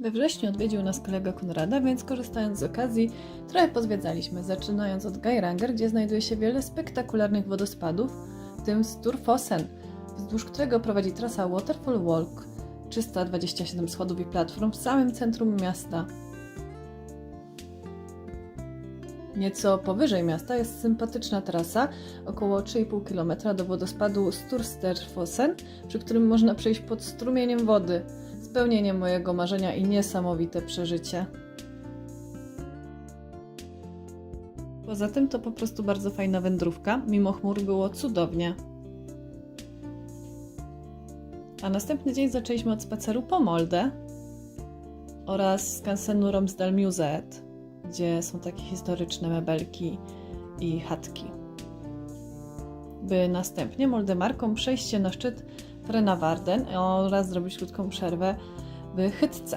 We wrześniu odwiedził nas kolega Konrada, więc korzystając z okazji, trochę pozwiedzaliśmy, zaczynając od Geiranger, gdzie znajduje się wiele spektakularnych wodospadów, w tym Sturfossen, wzdłuż którego prowadzi trasa Waterfall Walk, 327 schodów i platform w samym centrum miasta. Nieco powyżej miasta jest sympatyczna trasa, około 3,5 km do wodospadu Stursterfossen, przy którym można przejść pod strumieniem wody. Spełnienie mojego marzenia i niesamowite przeżycie. Poza tym to po prostu bardzo fajna wędrówka, mimo chmur było cudownie. A następny dzień zaczęliśmy od spaceru po Molde oraz skansenu Romsdal-Museet, gdzie są takie historyczne mebelki i chatki. By następnie Moldemarką przejść się na szczyt Frenawarden oraz zrobić krótką przerwę w Chytce.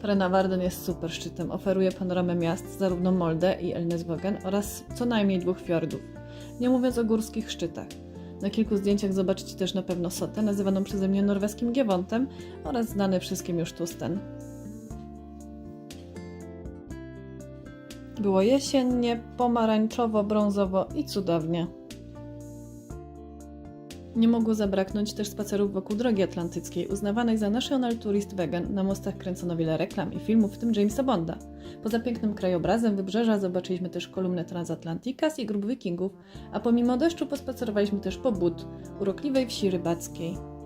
Frenawarden jest super szczytem, oferuje panoramę miast zarówno Molde i Elneswogen oraz co najmniej dwóch fiordów, nie mówiąc o górskich szczytach. Na kilku zdjęciach zobaczycie też na pewno Sotę, nazywaną przeze mnie norweskim Giewontem oraz znany wszystkim już Tusten. Było jesiennie, pomarańczowo, brązowo i cudownie. Nie mogło zabraknąć też spacerów wokół drogi atlantyckiej, uznawanej za National Tourist Wagon. Na mostach kręcono wiele reklam i filmów, w tym Jamesa Bonda. Poza pięknym krajobrazem wybrzeża zobaczyliśmy też kolumnę Transatlanticas i grup wikingów, a pomimo deszczu pospacerowaliśmy też po Bud, urokliwej wsi rybackiej.